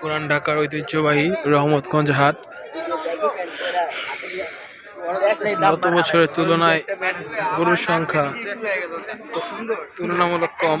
পুরান ঢাকার ঐতিহ্যবাহী রহমতগঞ্জ হাট। গত বছরের তুলনায় গরুর সংখ্যা তুলনামূলক কম।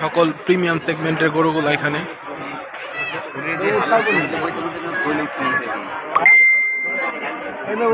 সকল প্রিমিয়াম সেগমেন্টের গরুগুলো এখানে। এনে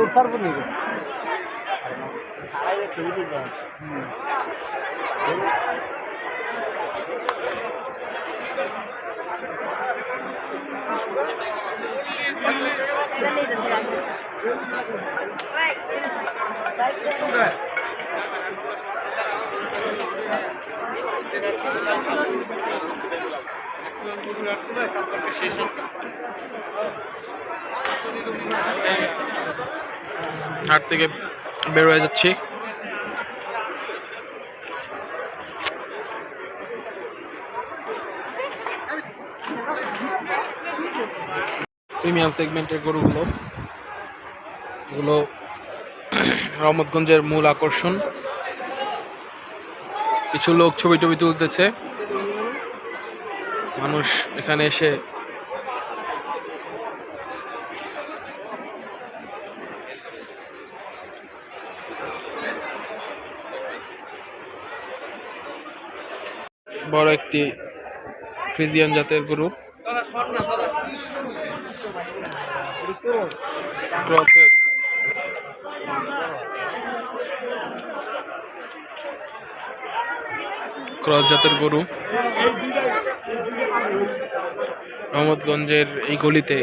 হাট থেকে বের হয়ে যাচ্ছি। প্রিমিয়াম সেগমেন্টের গরুগুলো। এগুলো রহমতগঞ্জের মূল আকর্ষণ। কিছু লোক ছবি টবি তুলতেছে। মানুষ এখানে এসে বড় একটি ফ্রিজিয়ান জাতের গরু। ক্রসের ক্রস জাতের গরু। রহমতগঞ্জের এই গলিতে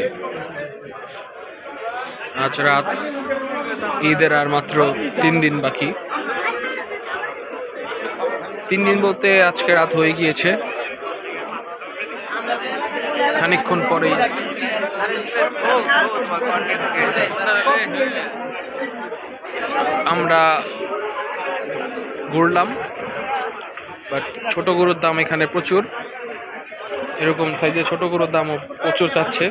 আজ রাত ঈদের আর মাত্র তিন দিন বাকি। তিন দিন বলতে আজকে রাত হয়ে গিয়েছে। খানিকক্ষণ পরেই আমরা ঘুরলাম। বাট ছোট গরুর দাম এখানে প্রচুর। এরকম সাইজের ছোট গরুর দামও প্রচুর চাচ্ছে,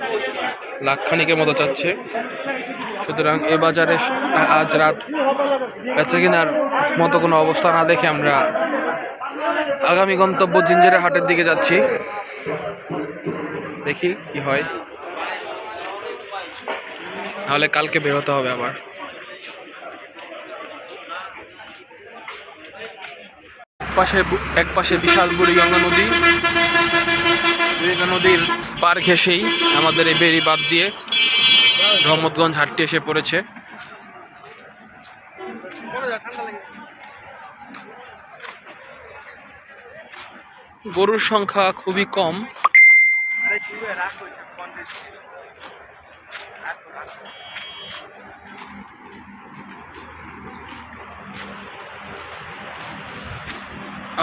লাখ খানিকের মতো চাচ্ছে। সুতরাং এ বাজারে আজ রাত বেচা কেনার মতো কোনো অবস্থা না দেখে আমরা আগামী গন্তব্য জিঞ্জিরা হাটের দিকে যাচ্ছি। দেখি কি হয়। তাহলে কালকে বেরোতে হবে আবার। পাশে এক পাশে বিশাল বুড়িগঙ্গা নদী। বুড়িগঙ্গা নদীর পার ঘেসেই আমাদের এই বেরি বাদ দিয়ে রহমতগঞ্জ হাটটি এসে পড়েছে। গরুর সংখ্যা খুবই কম।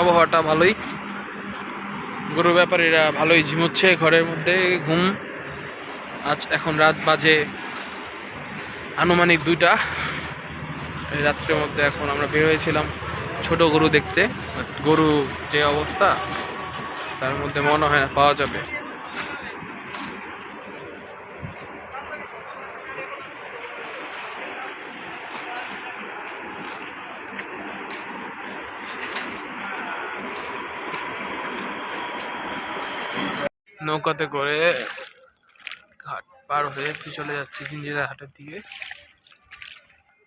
আবহাওয়াটা ভালোই। গরু ব্যাপারীরা ভালোই ঝিমুচ্ছে ঘরের মধ্যে, ঘুম। আজ এখন রাত বাজে আনুমানিক দুইটা। রাত্রের মধ্যে এখন আমরা বের হয়েছিলাম ছোট গরু দেখতে গরু যে অবস্থা, তার মধ্যে মনে হয় না পাওয়া যাবে। নৌকাতে করে ঘাট পার হয়ে চলে যাচ্ছে জিঞ্জিরা হাটের দিকে।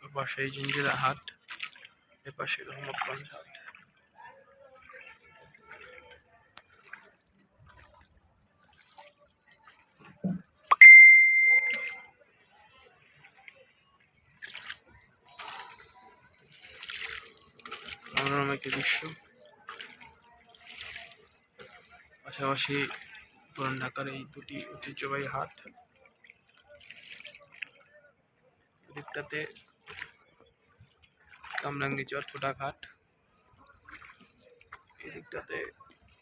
এপাশে জিঞ্জিরা হাট, এপাশে রহমতগঞ্জ হাট। দৃশ্য। পাশাপাশি পুরান ঢাকার এই দুটি ঐতিহ্যবাহী হাট দিকটাতে কামরাঙ্গিচর ছোটা ঘাট এই দিকটাতে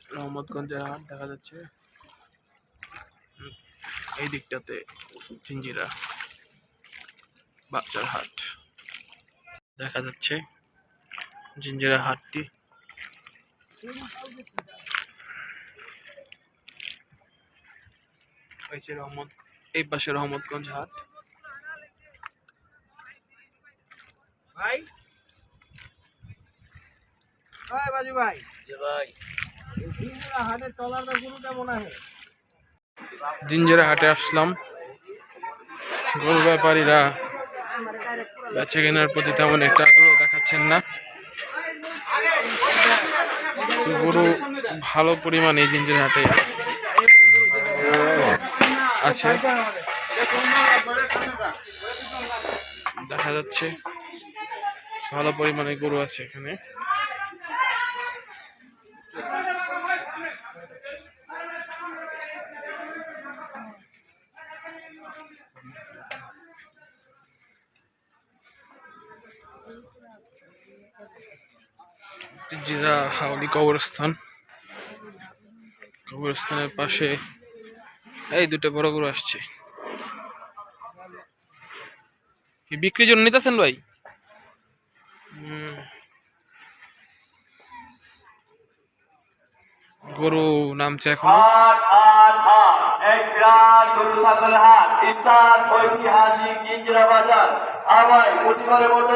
রহমতগঞ্জের হাট দেখা যাচ্ছে। এই দিকটাতে জিঞ্জিরা বাচ্চার হাট দেখা যাচ্ছে। জিঞ্জিরা হাটটি এই যে রহমত এই পাশে রহমতগঞ্জ হাট। ভাই? ভাই বাজু ভাই। ভাই। গরু কেমন আছে? জিঞ্জিরা হাটে আসলাম। গরু ব্যাপারীরা বেচা কেনার প্রতি তেমন একটা আগ্রহ দেখাচ্ছেন না। গরু ভালো পরিমাণে এই জিঞ্জিরা হাটে আছে দেখা যাচ্ছে। ভালো পরিমাণে গরু আছে এখানে। জিরা হাওলি কবরস্থান। কবরস্থানের পাশে এই দুটো বড় গরু আসছে। বিক্রির জন্য নিতেছেন ভাই। গরু নামছে এখন। হাট হাট হাট। এক বিরাট গরু ছাগলের